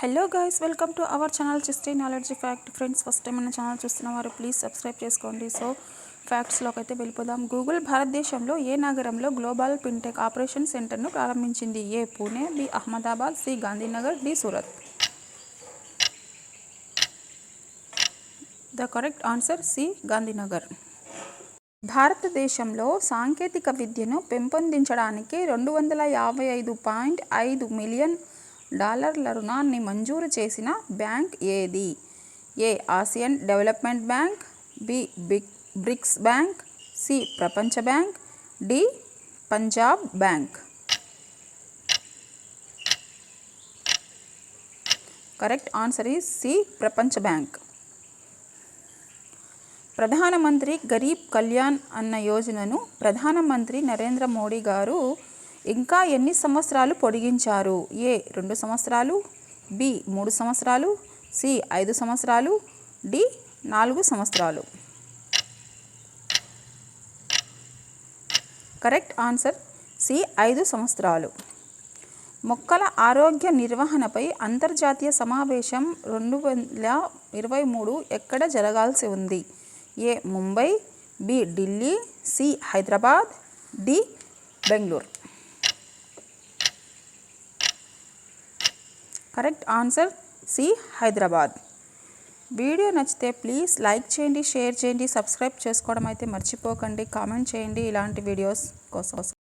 Hello guys welcome to our channel Chishti knowledge fact friends first time మన channel చూస్తున్న వారు please subscribe చేసుకోండి. So ఫ్యాక్ట్స్లోకి అయితే వెళ్ళిపోదాం. గూగుల్ భారతదేశంలో ఏ నగరంలో గ్లోబల్ ఫిన్టెక్ ఆపరేషన్ సెంటర్ను ప్రారంభించింది? A Pune B Ahmedabad C Gandhinagar D Surat the correct answer C Gandhinagar భారతదేశంలో సాంకేతిక విద్యను పెంపొందించడానికి రెండు వందల యాభై ఐదు పాయింట్ ఐదు మిలియన్ డాలర్ల రుణాన్ని మంజూరు చేసిన బ్యాంక్ ఏది? A. Asian development bank B. Big BRICS bank C. ప్రపంచ bank D. Punjab bank. Correct answer is C. ప్రపంచ బ్యాంక్. ప్రధానమంత్రి గరీబ్ కళ్యాణ్ అన్న యోజనను ప్రధానమంత్రి నరేంద్ర మోడీ గారు ఇంకా ఎన్ని సంవత్సరాలు పొడిగించారు? ఏ రెండు సంవత్సరాలు బి మూడు సంవత్సరాలు సి ఐదు సంవత్సరాలు డి నాలుగు సంవత్సరాలు. కరెక్ట్ ఆన్సర్ సి ఐదు సంవత్సరాలు. మొక్కల ఆరోగ్య నిర్వహణపై అంతర్జాతీయ సమావేశం రెండు వేల ఇరవై మూడు ఎక్కడ జరగాల్సి ఉంది? A Mumbai B Delhi C Hyderabad D Bengaluru. Correct answer C Hyderabad. Video నచ్చితే ప్లీజ్ లైక్ చేయండి షేర్ చేయండి సబ్స్క్రైబ్ చేసుకోవడం అయితే మర్చిపోకండి కామెంట్ చేయండి ఇలాంటి వీడియోస్ కోసం.